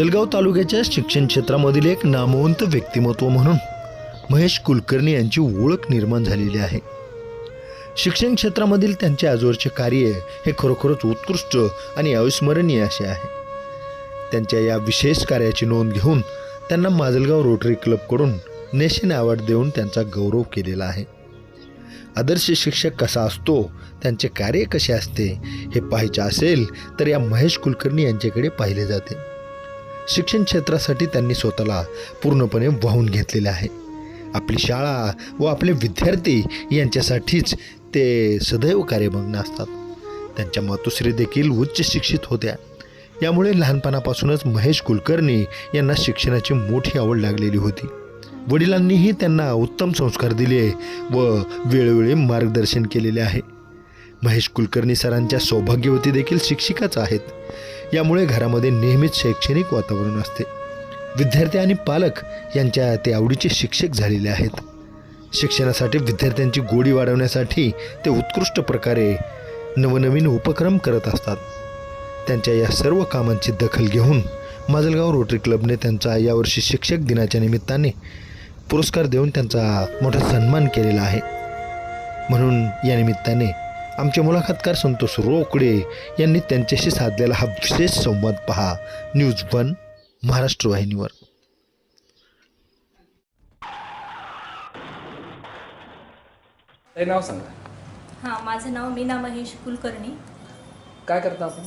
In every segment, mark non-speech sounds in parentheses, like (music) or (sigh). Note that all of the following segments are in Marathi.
माजलगाव तालुक्याच्या शिक्षण क्षेत्रामधील एक नामवंत व्यक्तिमत्व म्हणून महेश कुलकर्णी यांची ओळख निर्माण झालेली आहे. शिक्षण क्षेत्रामधील त्यांचे आजवरचे कार्य हे खरोखरच उत्कृष्ट आणि अविस्मरणीय असे आहे. त्यांच्या या विशेष कार्याची नोंद घेऊन त्यांना माजलगाव रोटरी क्लबकडून नेशन अवॉर्ड देऊन त्यांचा गौरव केलेला आहे. आदर्श शिक्षक कसा असतो त्यांचे कार्य कसे असते हे पाहायचे असेल तर या महेश कुलकर्णी यांच्याकडे पाहिले जाते. शिक्षण क्षेत्रासाठी त्यांनी स्वतःला पूर्णपणे वाहून घेतलेले आहे. आपली शाळा व आपले विद्यार्थी यांच्यासाठीच ते सदैव कार्यमग्न असतात. त्यांच्या मातोश्री देखील उच्च शिक्षित होत्या. यामुळे लहानपणापासूनच महेश कुलकर्णी यांना शिक्षणाची मोठी आवड लागलेली होती. वडिलांनीही त्यांना उत्तम संस्कार दिले व वेळोवेळी मार्गदर्शन केलेले आहे. महेश कुलकर्णी सरांच्या सौभाग्यवती देखील शिक्षिकाच आहेत. यामुळे घरामध्ये नेहमीच शैक्षणिक वातावरण असते. विद्यार्थी आणि पालक यांच्या ते आवडीचे शिक्षक झालेले आहेत. शिक्षणासाठी विद्यार्थ्यांची गोडी वाढवण्यासाठी ते उत्कृष्ट प्रकारे नवनवीन उपक्रम करत असतात. त्यांच्या या सर्व कामांची दखल घेऊन माजलगाव रोटरी क्लबने त्यांचा यावर्षी शिक्षक दिनाच्या निमित्ताने पुरस्कार देऊन त्यांचा मोठा सन्मान केलेला आहे. म्हणून या निमित्ताने आमचे मुलाखतकार संतोष रोकडे यांनी त्यांच्याशी साधलेला हा विशेष संवाद पहा. न्यूज वन महाराष्ट्र वाहिनीवर. ते नाव सांगा. हां माझं नाव मीना महेश कुलकर्णी. काय करता आपण?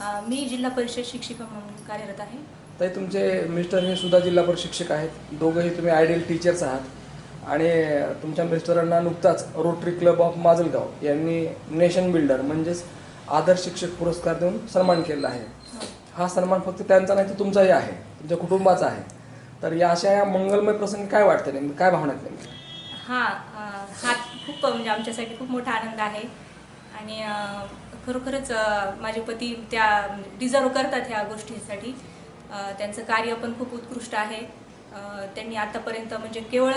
अ, मी जिल्हा परिषद शिक्षिका म्हणून कार्यरत आहे. ताई तुमचे मिस्टर हे सुद्धा जिल्हा परिषद शिक्षक आहेत. दोघंही तुम्ही आयडियल टीचर्स आहात. आणि तुमच्या मिस्टरांना नुकताच रोटरी क्लब ऑफ माजलगाव यांनी नेशन बिल्डर म्हणजेच आदर्श शिक्षक पुरस्कार देऊन सन्मान केलेला आहे. हा सन्मान फक्त त्यांचा नाही तर तुमचाही आहे. तुमच्या कुटुंबाचा आहे. तर या अशा या मंगलमय प्रसंगी काय वाटतं नेमकं? काय भावना आहेत नेमकी? हा खूप म्हणजे आमच्यासाठी खूप मोठा आनंद आहे. आणि खरोखरच माझे पती त्या म्हणजे डिझर्व करतात ह्या गोष्टीसाठी. त्यांचं कार्य पण खूप उत्कृष्ट आहे. त्यांनी आतापर्यंत म्हणजे केवळ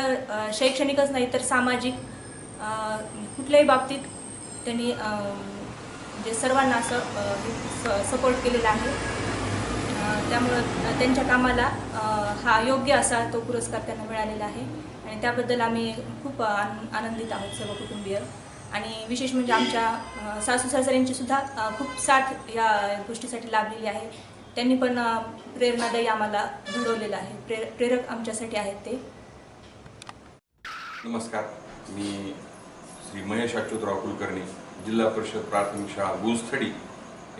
शैक्षणिकच नाही तर सामाजिक कुठल्याही बाबतीत त्यांनी म्हणजे सर्वांना असं सपोर्ट केलेला आहे. त्यामुळं त्यांच्या कामाला हा योग्य असा तो पुरस्कार त्यांना मिळालेला आहे. आणि त्याबद्दल आम्ही खूप आन- आनंदित आहोत सर्व कुटुंबीय. आणि विशेष म्हणजे आमच्या सासू सासऱ्यांची सुद्धा खूप साथ या गोष्टीसाठी लाभलेली आहे. त्यांनी पण प्रेरणादायी आम्हाला घडवलेलं आहे. प्रेर प्रेरक आमच्यासाठी आहेत ते. नमस्कार. मी श्री महेश अच्युतराव कुलकर्णी जिल्हा परिषद प्राथमिक शाळा गुंजथडी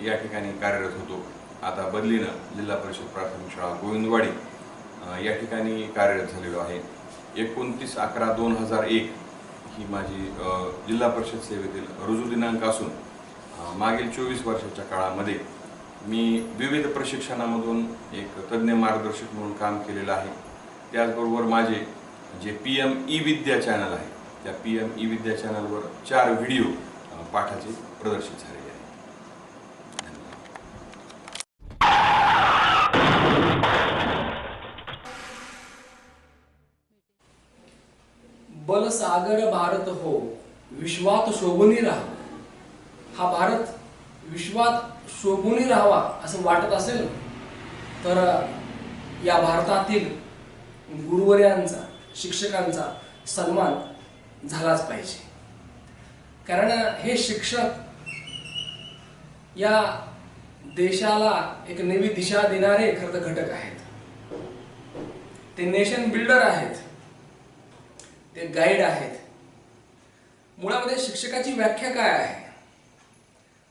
या ठिकाणी कार्यरत होतो. आता बदलीनं जिल्हा परिषद प्राथमिक शाळा गोविंदवाडी या ठिकाणी कार्यरत झालेलो आहे. एकोणतीस अकरा दोन हजार एक ही माझी जिल्हा परिषद सेवेतील रुजू दिनांक असून मागील चोवीस वर्षाच्या काळामध्ये मी विविध प्रशिक्षणामधून एक तज्ज्ञ मार्गदर्शक म्हणून काम केलेलं आहे. त्याचबरोबर माझे जे P M E Vidya channel आहे त्या पी एम ई विद्या चॅनलवर चार व्हिडिओ पाठाचे प्रदर्शित झालेले आहे भारत हो विश्वात शोभनी राहा. हा भारत विश्वात शोभूनही राहावा असं वाटत असेल तर या भारतातील गुरुवर्यांचा शिक्षकांचा सन्मान झालाच पाहिजे. कारण हे शिक्षक या देशाला एक नवी दिशा देणारे खरं तर घटक आहेत. ते नेशन बिल्डर आहेत. ते गाईड आहेत. मुळामध्ये शिक्षकाची व्याख्या काय आहे?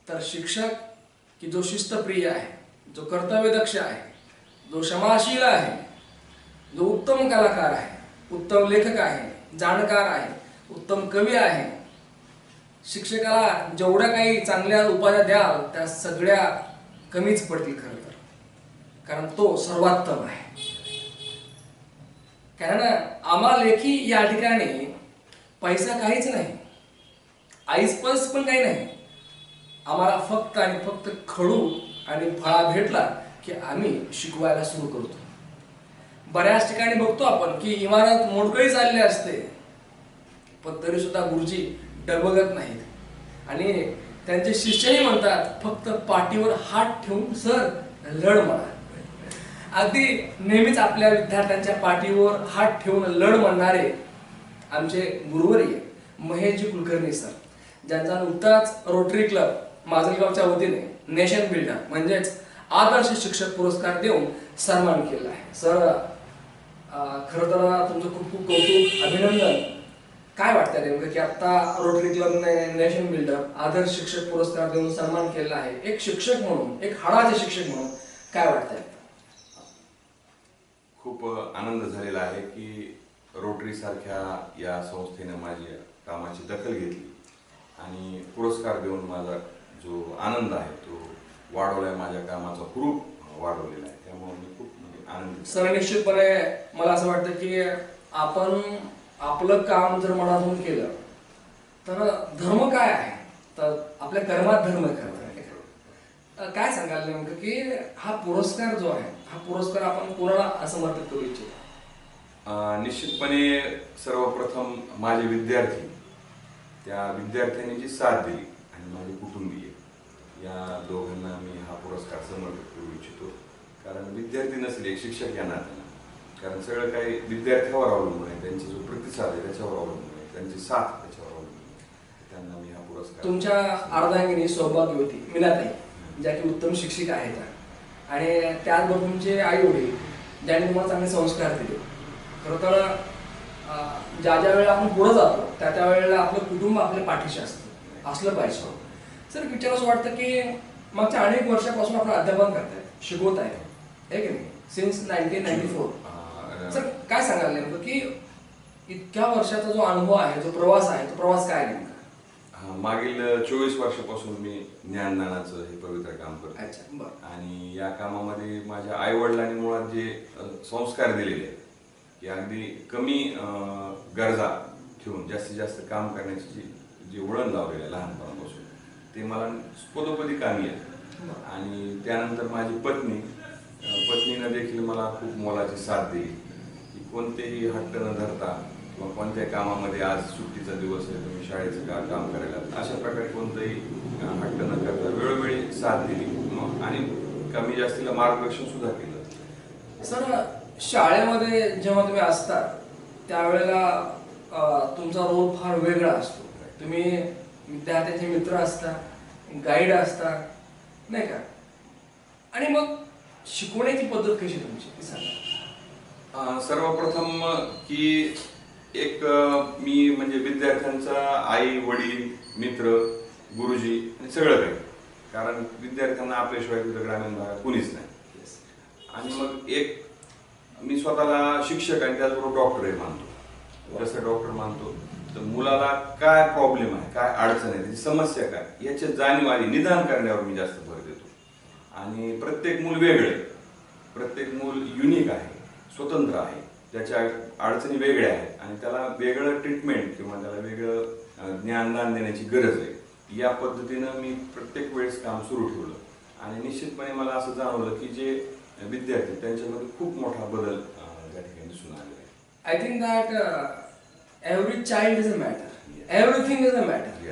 तर शिक्षक की जो शिस्तप्रिय आहे जो कर्तव्यदक्ष आहे जो क्षमाशील आहे जो उत्तम कलाकार आहे उत्तम लेखक आहे जाणकार आहे उत्तम कवी आहे शिक्षकाला जेवढ्या काही चांगल्या उपाध्या द्याल त्या सगळ्या कमीच पडतील खरं तर. कारण तो सर्वात्तम आहे. कारण आम्हा लेखी या ठिकाणी पैसा काहीच नाही. आईस पल्स पण काही नाही. आम्हाला फक्त आणि फक्त खडू आणि फळा भेटला की आम्ही शिकवायला सुरू करतो. बऱ्याच ठिकाणी बघतो आपण की इमारत मोडकळी चालली असते पण तरी सुद्धा गुरुजी डबगत नाहीत. आणि त्यांचे शिष्यही म्हणतात फक्त पाठीवर हात ठेवून सर लढ म्हणा. अगदी नेहमीच आपल्या विद्यार्थ्यांच्या पाठीवर हात ठेवून लढ म्हणणारे आमचे गुरुवर्य महेशजी कुलकर्णी सर ज्यांचा नुकताच रोटरी क्लब माजलगावच्या वतीने नेशन बिल्डर म्हणजेच आदर्श शिक्षक पुरस्कार देऊन सन्मान केला आहे. सर खरं तर तुमचं खूप खूप कौतुक अभिनंदन. काय वाटतं नेमकं की आता रोटरी क्लबने नेशन बिल्डर आदर्श शिक्षक पुरस्कार देऊन सन्मान केलेला आहे? एक शिक्षक म्हणून एक हाडाचे शिक्षक म्हणून काय वाटतंय? खूप आनंद झालेला आहे की रोटरी सारख्या या संस्थेनं माझी कामाची दखल घेतली आणि पुरस्कार देऊन माझा जो आनंद आहे तो वाढवलाय माझ्या कामाचा हुरूप वाढवलेला आहे. त्यामुळे मी खूप म्हणजे आनंदित आहे. सर निश्चितपणे मला असं वाटतं की आपण आपलं काम जर मनातून केलं तर धर्म काय आहे? तर आपल्या कर्मात धर्म खरं काय सांगाल नेमकं की हा पुरस्कार जो आहे हा पुरस्कार आपण कोणाला समर्पित करू इच्छितो? निश्चितपणे सर्वप्रथम माझे विद्यार्थी त्या विद्यार्थ्यांनी जी साथ दिली आणि माझे कुटुंबीय या दोघांना मी हा पुरस्कार समर्पित करू इच्छितो. कारण विद्यार्थी नसले शिक्षक या नात्यानं. कारण सगळं काही विद्यार्थ्यावर अवलंबून आहे. त्यांचा जो प्रतिसाद आहे त्याच्यावर अवलंबून आहे. त्यांची साथ त्याच्यावर अवलंबून आहे. त्यांना मी हा पुरस्कार तुमच्या अर्धांगिनी सौभाग्यवती मीनाताई ज्या की उत्तम शिक्षिका आहेत. आणि त्याचबरोबर तुमचे आई वडील ज्यांनी तुम्हाला चांगले संस्कार दिले. खरं तर ज्या ज्या वेळेला आपण पुढे जातो त्या त्या वेळेला आपलं कुटुंब आपल्या पाठीशी असतं. असलं पाहिजे. सर विचार असं वाटतं की मागच्या अनेक वर्षापासून आपण अध्यापन करताय शिकवत आहे. है की नाही? Since nineteen ninety four sir काय सांगाल नेमकं की इतक्या वर्षाचा जो अनुभव आहे जो प्रवास आहे तो प्रवास काय आहे नेमका? हा, मागील चोवीस वर्षापासून मी ज्ञानदानाचं हे पवित्र काम करतो आणि या कामामध्ये माझ्या आई वडिलांनी मुळात जे संस्कार दिलेले आहेत की अगदी कमी गरजा ठेवून जास्तीत जास्त काम करण्याची जी जे वळण लावलेलं आहे लहानपणापासून. ते मला पदोपदी कामी आहे आणि त्यानंतर माझी पत्नी पत्नीनं देखील मला खूप मोलाची साथ दिली. की कोणतेही हट्ट न धरता किंवा कोणत्या कामामध्ये आज सुट्टीचा दिवस आहे तुम्ही शाळेचं का काम करायला अशा प्रकारे कोणतंही हट्ट न करता वेळोवेळी साथ दिली. मग आणि कमी जास्तीला मार्गदर्शन सुद्धा केलं. सर शाळेमध्ये जेव्हा तुम्ही असता त्यावेळेला तुमचा रोल फार वेगळा असतो. तुम्ही विद्यार्थ्यांचे मित्र असता गाईड असता नाही का? आणि मग शिकवण्याची पद्धत कशी तुमची? ती सांगा. सर्वप्रथम की एक मी म्हणजे विद्यार्थ्यांचा आई वडील मित्र गुरुजी सगळं काही. कारण विद्यार्थ्यांना आपल्याशिवाय तिथं ग्रामीण भागात कुणीच नाही. आणि मग एक मी स्वतःला शिक्षक आणि त्याचबरोबर डॉक्टर आहे मानतो. जसं डॉक्टर मानतो तर मुलाला काय प्रॉब्लेम आहे काय अडचण आहे त्याची समस्या काय याचे जाणीव आणि निदान करण्यावर मी जास्त भर देतो. आणि प्रत्येक मूल वेगळे प्रत्येक मूल युनिक आहे स्वतंत्र आहे त्याच्या अडचणी वेगळ्या आहेत आणि त्याला वेगळं ट्रीटमेंट किंवा त्याला वेगळं ज्ञानदान देण्याची गरज आहे. या पद्धतीनं मी प्रत्येक वेळेस काम सुरू ठेवलं. आणि निश्चितपणे मला असं जाणवलं की जे विद्यार्थी त्यांच्यामध्ये खूप मोठा बदल त्या ठिकाणी दिसून आलेला आहे. I think that every child is a matter everything is a matter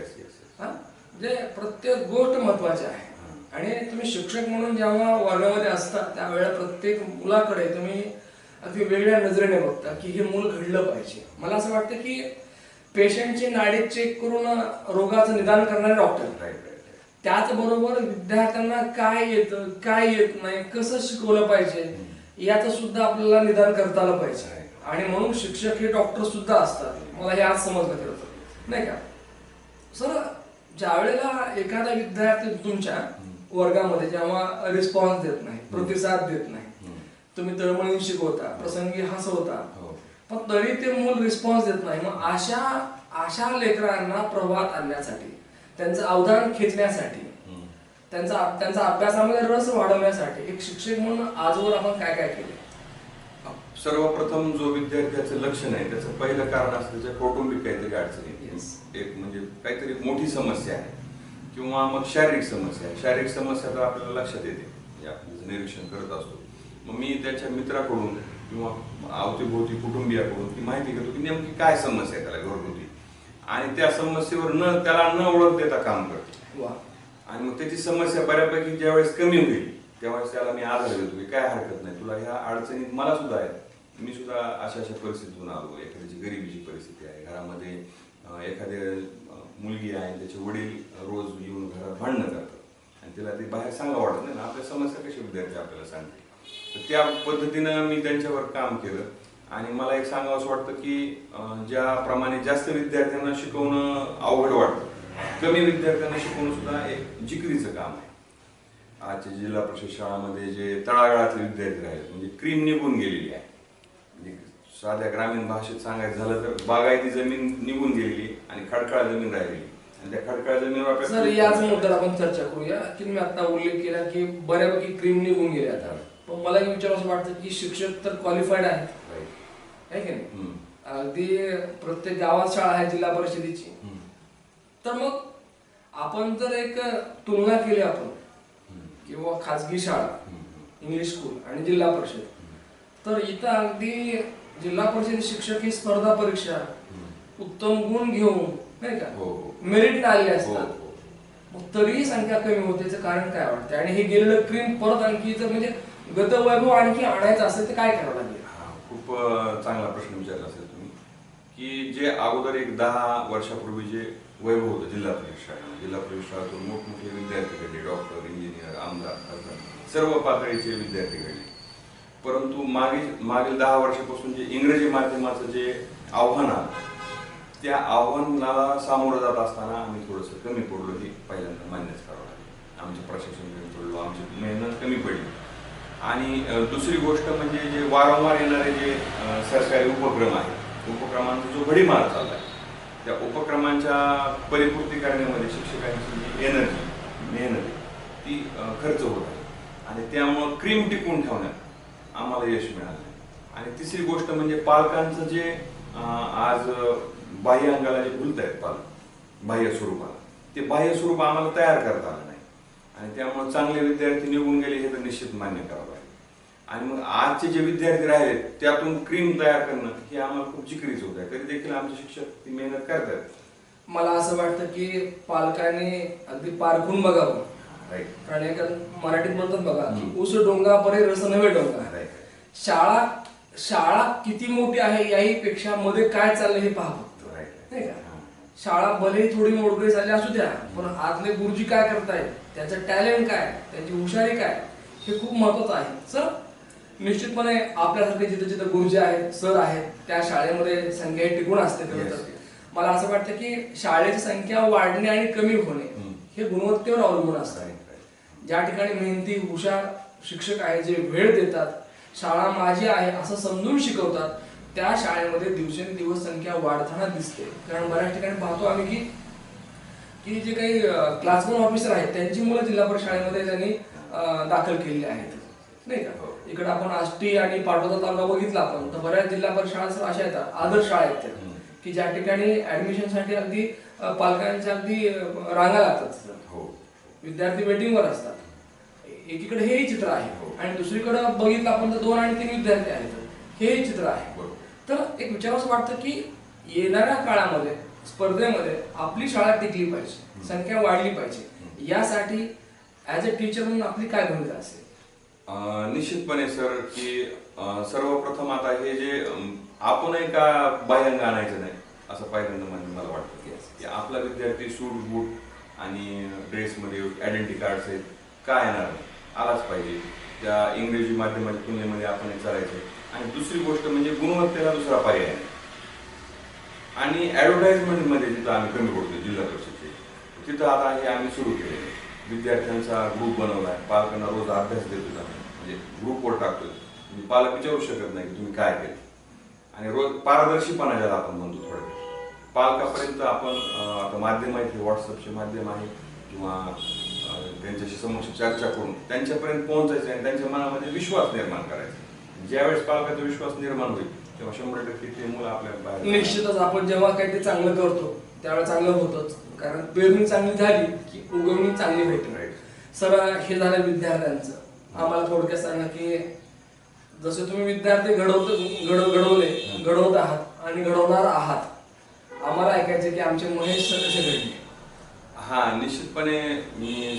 हा? म्हणजे प्रत्येक गोष्ट महत्वाची आहे. आणि तुम्ही शिक्षक म्हणून जेव्हा वर्गामध्ये असता त्यावेळेला प्रत्येक मुलाकडे तुम्ही अगदी वेगळ्या नजरेने बघता की हे मूल घडलं पाहिजे. मला असं वाटतं की पेशंटची नाडी चेक करून रोगाचं निदान करणारे डॉक्टर त्याचबरोबर विद्यार्थ्यांना काय येतं काय येत नाही कसं शिकवलं पाहिजे याचं सुद्धा आपल्याला निदान करता आलं पाहिजे. आणि म्हणून शिक्षक हे डॉक्टर सुद्धा असतात. मला हे आज समजलं खरं तर. नाही का? सर ज्या वेळेला एखादा विद्यार्थी तुमच्या वर्गामध्ये जेव्हा रिस्पॉन्स देत नाही प्रतिसाद देत नाही तुम्ही तळमळीने शिकवता प्रसंगी हसवता हो. पण तरी ते मूल रिस्पॉन्स देत नाही. मग अशा अशा लेकरांना प्रवाहात आणण्यासाठी त्यांचं अवधान खेचण्यासाठी. त्यांचा त्यांचा अभ्यासामध्ये रस वाढवण्यासाठी एक शिक्षक म्हणून आजवर आपण काय काय केले? सर्वप्रथम जो विद्यार्थ्याचं लक्षण आहे त्याचं पहिलं कारण असतं त्याच्या कौटुंबिक काहीतरी अडचणी Yes. एक म्हणजे काहीतरी मोठी समस्या आहे किंवा मग शारीरिक समस्या आहे. शारीरिक समस्या तर आपल्याला लक्षात येते. म्हणजे आपण निरीक्षण करत असतो. मग मी त्याच्या मित्राकडून किंवा अवतीभोवती कुटुंबियाकडून ती माहिती घेतो की नेमकी काय समस्या आहे त्याला घरगुती. आणि त्या समस्येवर न त्याला न ओळख देता काम करतो. आणि मग त्याची समस्या बऱ्यापैकी ज्यावेळेस कमी होईल तेव्हाच त्याला मी आधार देतो की काय हरकत नाही तुला ह्या अडचणीत मला सुद्धा आहेत मी सुद्धा अशा अशा परिस्थितीतून आलो. एखाद्याची गरिबीची परिस्थिती आहे. घरामध्ये एखादे मुलगी आहे त्याचे वडील रोज येऊन घरात भांडणं करतात. आणि तिला ते बाहेर सांगा वाटत नाही. ना आपल्या समस्या कशी विद्यार्थी आपल्याला सांगते तर त्या पद्धतीनं मी त्यांच्यावर काम केलं. आणि मला एक सांगावं असं वाटतं की ज्याप्रमाणे जास्त विद्यार्थ्यांना शिकवणं अवघड वाटतं कमी विद्यार्थ्यांना शिकवणं सुद्धा एक जिकरीचं काम आहे. आजच्या जिल्हा परिषद शाळामध्ये जे तळागाळातले विद्यार्थी राहिले म्हणजे क्रीम निघून गेलेली आहे. म्हणजे साध्या ग्रामीण भाषेत सांगायचं झालं तर बागायती जमीन निघून गेलेली आणि खडकाळ जमीन राहिलेली आणि त्या खडकाळ जमिनीवर सर याच मुद्द्यावर आपण चर्चा करूया की मी आता उल्लेख केला की बऱ्यापैकी क्रीम निघून गेले आता पण मला एक विचार असं वाटतं की शिक्षक तर क्वालिफाईड आहेत Right. आहे की नाही हम्म. अगदी प्रत्येक गावात शाळा आहे जिल्हा परिषदेची हम्म. तर मग आपण जर एक तुलना केली आपण. किंवा खाजगी शाळा. इंग्लिश स्कूल आणि जिल्हा परिषद तर इथं अगदी जिल्हा परिषद शिक्षक ही स्पर्धा परीक्षा. उत्तम गुण घेऊन नाही का? हो हो. मेरिट आलेले हो असतात. हो. मग तरीही संख्या कमी होते याचं कारण काय वाटतं आणि हे गेलेलं क्रीम परत आणखी जर म्हणजे गतवैभव आणखी आणायचं असेल तर काय करावं लागेल? खूप चांगला प्रश्न विचारला असेल तुम्ही की जे अगोदर एक दहा वर्षापूर्वी जे वैभव होतं जिल्हा परिषद जिल्हा परिषद शाळेतून मोठमोठे विद्यार्थी घडले डॉक्टर इंजिनियर आमदार खासदार सर्व पातळीचे विद्यार्थी घडले. परंतु मागील मागील दहा वर्षापासून जे इंग्रजी माध्यमाचं जे आव्हान आलं त्या आव्हानाला सामोरं जात असताना आम्ही थोडंसं कमी पडलो हे पहिल्यांदा मान्यच करावं लागेल. आमचं प्रशासन कमी पडलो आमची मेहनत कमी पडली. आणि दुसरी गोष्ट म्हणजे जे वारंवार येणारे जे सरकारी उपक्रम आहेत उपक्रमांचा जो भडीमार आहे त्या उपक्रमांच्या परिपूर्ती करण्यामध्ये शिक्षकांची जी एनर्जी मेहनत ती खर्च होत आहे. आणि त्यामुळं क्रीम टिकून ठेवण्यात आम्हाला यश मिळालं. आणि तिसरी गोष्ट म्हणजे पालकांचं जे आज बाह्य अंगाला जे भुलत आहेत पालक बाह्य स्वरूपाला ते बाह्य स्वरूप आम्हाला तयार करता आलं नाही. आणि त्यामुळे चांगले विद्यार्थी निघून गेले हे तर निश्चित मान्य करावं लागेल. आणि मग आजचे जे विद्यार्थी राहिले त्यातून क्रीम तयार करणं हे आम्हाला खूप जिकरीच होत आहे. तरी देखील आमचे शिक्षक ती मेहनत करतात. मला असं वाटतं की पालकांनी अगदी पारखून बघावं. कारण मराठीत म्हणतात बघा. उस डोंगा परे रस नव्हे डोंगा. शाळा शाळा किती मोठी आहे याही पेक्षा मध्ये काय चाललंय हे पहा फक्त. नाही का? शाळा भले थोडी मोडकळी झाली असू द्या पण आतले गुरुजी काय करतायत त्याचं टॅलेंट काय? त्यांची हुशारी काय? हे खूप महत्वाचं आहे. सर निश्चितपणे आपल्यासारखे जिथे जिथे गुरुजी आहेत सर आहेत त्या शाळेमध्ये संख्या टिकून असते तर. मला असं वाटतं की शाळेची संख्या वाढणे आणि कमी होणे. हे गुणवत्तेवर अवलंबून असतं. ज्या ठिकाणी मेहनती हुशार शिक्षक आहेत जे वेळ देतात शाळा माझी आहे असं समजून शिकवतात. त्या शाळेमध्ये दिवसेंदिवस संख्या वाढताना दिसते. कारण बऱ्याच ठिकाणी पाहतो आम्ही की की जे काही क्लास वन ऑफिसर आहेत त्यांची मुलं जिल्हा परिषद शाळेमध्ये त्यांनी दाखल केलेली आहेत. नाही का? हो. इकडे आपण आष्टी आणि पाटोदा तालुका बघितला आपण. तर बऱ्याच जिल्हा परिषद शाळा सर अशा येतात. आदर्श शाळा आहेत त्या. की ज्या ठिकाणी ऍडमिशनसाठी अगदी पालकांच्या अगदी रांगा लागतात. हो. विद्यार्थी वेटिंगवर असतात. एकीकडे हेही चित्र आहे. आणि दुसरीकडे बघितलं आपण तर दोन आणि तीन विद्यार्थी आहेत. हेही चित्र आहे. बरोबर. तर एक विचारावंसं वाटतं की येणाऱ्या काळामध्ये स्पर्धेमध्ये आपली शाळा टिकली पाहिजे संख्या वाढली पाहिजे. यासाठी ऍज अ टीचर म्हणून आपली काय भूमिका असेल? निश्चितपणे सर की सर्वप्रथम आता हे जे अं, आपणही का बाह्यांग आणायचं नाही? असं पहिल्यांदा मला मला वाटतं की आपला विद्यार्थी सूट बूट आणि ड्रेसमध्ये आयडेंटिटी कार्ड्स आहेत का येणार? आलाच पाहिजे. त्या इंग्रजी माध्यमाच्या तुलनेमध्ये आपण हे करायचं आणि दुसरी गोष्ट म्हणजे गुणवत्तेला दुसरा पर्याय नाही. आणि ॲडव्हर्टाइजमेंटमध्ये जिथं आम्ही कमी पडतो जिल्हा परिषदचे तिथं आता हे आम्ही सुरू केले विद्यार्थ्यांचा ग्रुप बनवला आहे. पालकांना रोज अभ्यास देतो आम्ही. म्हणजे ग्रुपवर टाकतो पालक विचारू शकत नाही की तुम्ही काय केलं. आणि रोज पारदर्शीपणा ज्याला आपण म्हणतो थोडं पालकापर्यंत आपण आता माध्यम आहेत व्हॉट्सअपचे माध्यम आहे किंवा त्यांच्याशी समक्ष चर्चा करून त्यांच्यापर्यंत पोहोचायचं आणि त्यांच्या मनामध्ये विश्वास निर्माण करायचा. ज्यावेळेस पालकाचा विश्वास निर्माण होईल तेव्हा शंभर टक्के ते मुलं आपल्या निश्चितच आपण जेव्हा काही ते चांगलं करतो त्यावेळेस चांगलं होतच. कारण पेरणी चांगली झाली की उगवणी चांगली भेटेल Right. सर हे झालं विद्यार्थ्यांचं. आम्हाला थोडक्यात सांगा की जसे तुम्ही विद्यार्थी घडवत घडव घडवले घडवत आहात आणि घडवणार आहात. आम्हाला ऐकायचं की आमचे महेश सर कसे घडले? हा निश्चितपणे मी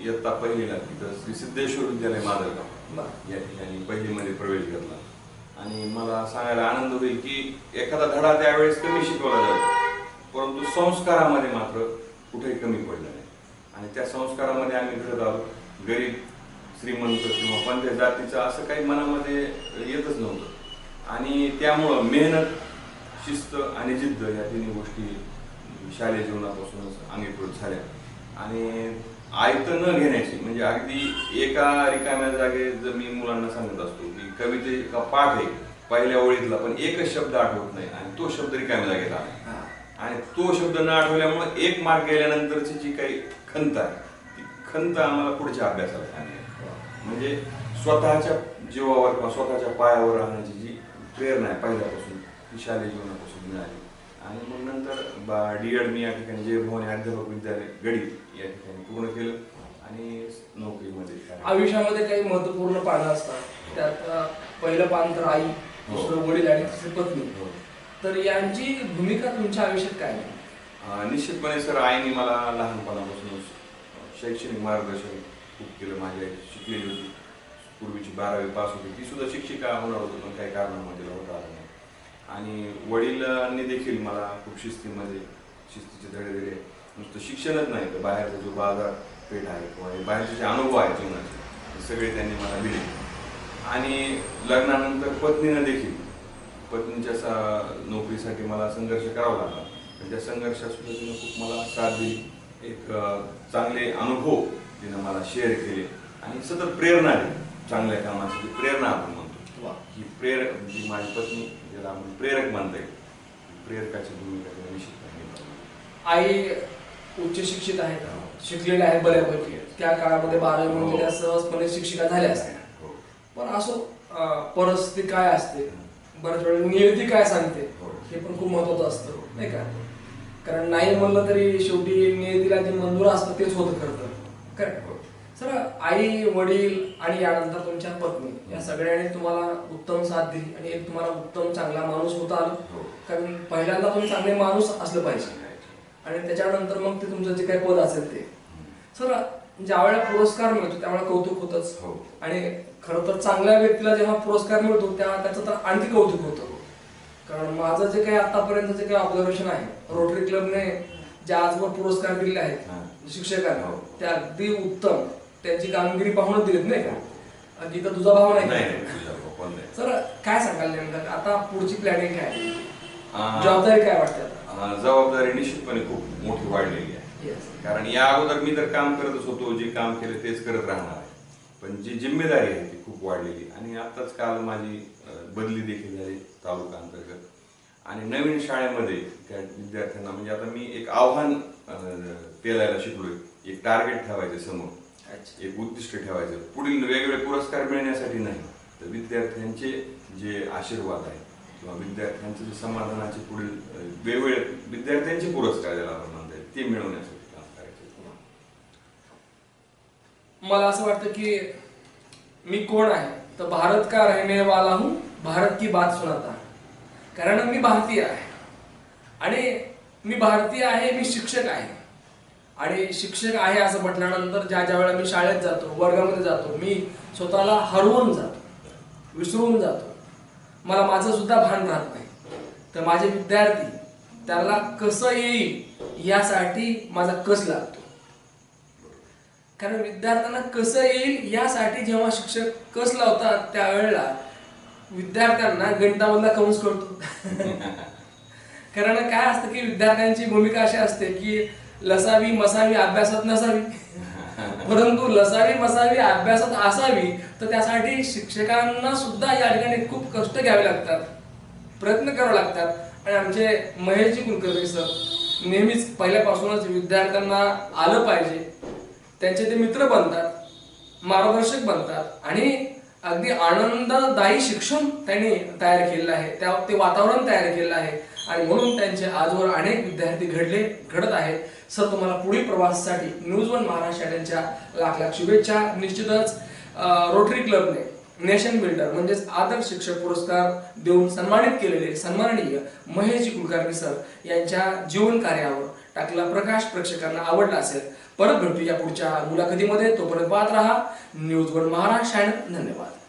इयत्ता पहिलीला तिथं श्री सिद्धेश्वर विद्यालय माजलगाव. या ठिकाणी पहिलीमध्ये प्रवेश घेतला. आणि मला सांगायला आनंद होईल की एखादा धडा त्यावेळेस कमी शिकवला जातो. परंतु संस्कारामध्ये मात्र कुठेही कमी पडलं नाही. आणि त्या संस्कारामध्ये आम्ही घडत आलो. गरीब श्रीमंत किंवा पंथ्य जातीचं असं काही मनामध्ये येतच नव्हतं. आणि त्यामुळं मेहनत शिस्त आणि जिद्द या तिन्ही गोष्टी शालेय जीवनापासूनच अंगीकृत झाल्या. आणि आयत न घेण्याची म्हणजे अगदी एका रिकाम्या जागे जर मी मुलांना सांगत असतो की कविते का पाठ आहे पहिल्या ओळीतला पण एकच शब्द आठवत नाही आणि तो शब्द रिकाम्या जागेत आला. हा. आणि तो शब्द न आठवल्यामुळे एक मार्क गेल्यानंतरची जी काही खंत आहे ती खंत आम्हाला पुढच्या अभ्यासाला म्हणजे स्वतःच्या जीवावर किंवा स्वतःच्या पायावर राहण्याची जी प्रेरणा आहे पहिल्यापासून ती शालेय जीवनापासून मिळाली. आणि मग नंतर डी एड मी या ठिकाणी जय भवानी अध्यापक विद्यालय गणित या ठिकाणी पूर्ण केलं आणि नोकरीमध्ये. आयुष्यामध्ये काही महत्त्वपूर्ण पानं असतात. त्यात पहिलं पान तर आई दुसरं वडील आणि तिसरी पत्नी. हो. तर यांची भूमिका तुमच्या आयुष्यात काय? आहे? निश्चितपणे सर आईने मला लहानपणापासूनच शैक्षणिक मार्गदर्शन खूप केलं. माझी आई शिकलेली होती. पूर्वीची बारावी पास होती. ती सुद्धा शिक्षिका होणार होती पण काही कारणामुळे तिला होता आणि वडिलांनी देखील मला खूप शिस्तीमध्ये शिस्तीचे धडे दिले. नुसतं शिक्षणच नाही तर बाहेरचा जो बाजारपेठ आहे किंवा बाहेरचे जे अनुभव आहेत जीवनाचे ते सगळे त्यांनी मला दिले. आणि लग्नानंतर पत्नीनं देखील पत्नीच्या सा- नोकरीसाठी मला संघर्ष करावा लागला. पण त्या संघर्षात सुद्धा तिनं खूप मला साथ दिली. एक चांगले अनुभव तिनं मला शेअर केले आणि सतत प्रेरणा दिली. चांगल्या कामाची जी प्रेरणा आपण म्हणतो. ही प्रेर जी माझी पत्नी ज्याला आपण प्रेरक म्हणता येईल प्रेरकाची भूमिका निभावली. आई उच्च शिक्षित आहेत शिकलेल्या आहेत बऱ्यापैकी. त्या काळामध्ये बारावी म्हणजे त्या सहजपणे शिक्षिका झाल्या असत्या. हो. पण असो परिस्थिती काय असते? बऱ्याच वेळेला नियती काय सांगते? हो. हे पण खूप महत्वाचं असतं. नाही का? कारण नाही म्हणलं तरी शेवटी नियतीला जे मंजूर असतं तेच होतं खरं तर. करेक्ट हो. सर आई वडील आणि यानंतर तुमच्या पत्नी या सगळ्यांनी तुम्हाला उत्तम साथ दिली आणि एक तुम्हाला उत्तम चांगला माणूस होता आलं हो. कारण पहिल्यांदा तुम्ही चांगले माणूस असलं पाहिजे आणि त्याच्यानंतर मग ते तुमचं जे काही पद असेल ते सर ज्या वेळेला पुरस्कार मिळतो त्यावेळेला कौतुक होतच हो. आणि खरं तर चांगल्या व्यक्तीला जेव्हा पुरस्कार मिळतो तेव्हा त्याचं तर आणखी कौतुक होतं कारण माझं जे काही आतापर्यंत जे काही ऑब्झर्वेशन आहे रोटरी क्लबने जे आजवर पुरस्कार दिलेले हा. आहेत शिक्षकांना हो. ते अगदी उत्तम त्यांची कामगिरी पाहूनच दिलीत नाही का? तर तुझा भाव नाही. सर काय सांगाल नेमकं? आता पुढची प्लॅनिंग काय? जबाबदारी काय वाटते? आता जबाबदारी निश्चितपणे खूप मोठी वाढलेली आहे. कारण या अगोदर मी तर काम करतच होतो जे काम केलं तेच करत राहणार आहे. पण जी जिम्मेदारी आहे ती खूप वाढलेली. आणि आताच काल माझी बदली देखील झाली तालुका अंतर्गत. आणि नवीन शाळेमध्ये त्या विद्यार्थ्यांना म्हणजे आता मी एक आव्हान पेलायला शिकलोय. एक टार्गेट ठेवायचं समोर. एक उद्दिष्ट ठेवायचं. पुढील वेगवेगळे पुरस्कार मिळण्यासाठी नाही. तर विद्यार्थ्यांचे जे आशीर्वाद आहे किंवा विद्यार्थ्यांचे जे समाधानाचे पुढील वेगवेगळे विद्यार्थ्यांचे पुरस्कार ज्याला आपण म्हणता येईल ते मिळवण्यासाठी काम करायचं मला असं वाटतं की मी कोण आहे? तर भारत का रहने वाला हूं. भारत की बात सुनाता कारण मी भारतीय आहे. आणि मी भारतीय आहे मी शिक्षक आहे. आणि शिक्षक आहे असं म्हटल्यानंतर ज्या ज्या वेळेला मी शाळेत जातो वर्गामध्ये जातो मी स्वतःला हरवून जातो विसरून जातो. मला माझं सुद्धा भान राहत नाही. तर माझे विद्यार्थी त्याला कसं येईल यासाठी माझा कस लागतो? कारण विद्यार्थ्यांना कसं येईल यासाठी जेव्हा शिक्षक कस लावतात त्यावेळेला विद्यार्थ्यांना गणितामधला कंस करतो. (laughs) कारण काय असतं की विद्यार्थ्यांची भूमिका अशी असते की लसावी मसावी अभ्यासात नसावी. परंतु लसावी मसावी अभ्यासात असावी तर त्यासाठी शिक्षकांना सुद्धा या ठिकाणी खूप कष्ट घ्यावे लागतात. प्रयत्न करावे लागतात. आणि आमचे महेशजी कुलकर्णी सर नेहमीच पहिल्यापासूनच विद्यार्थ्यांना आलं पाहिजे. त्यांचे ते मित्र बनतात मार्गदर्शक बनतात आणि अगदी आनंददायी शिक्षण त्यांनी तयार केलेलं आहे. त्या ते वातावरण तयार केलेलं आहे. आणि म्हणून त्यांचे आजवर अनेक विद्यार्थी घडले घडत आहेत. सर तुम्हाला पुढील प्रवासासाठी न्यूज वन महाराष्ट्र यांच्या लाख लाख शुभेच्छा. निश्चितच रोटरी क्लबने नेशन बिल्डर म्हणजेच आदर्श शिक्षक पुरस्कार देऊन सन्मानित केलेले सन्माननीय महेश कुलकर्णी सर यांच्या जीवन कार्यावर टाकला प्रकाश. प्रेक्षकांना आवडला असेल परत भेटू या पुढच्या मुलाखतीमध्ये. तोपर्यंत पाहत राहा. न्यूज वन महाराष्ट्र धन्यवाद.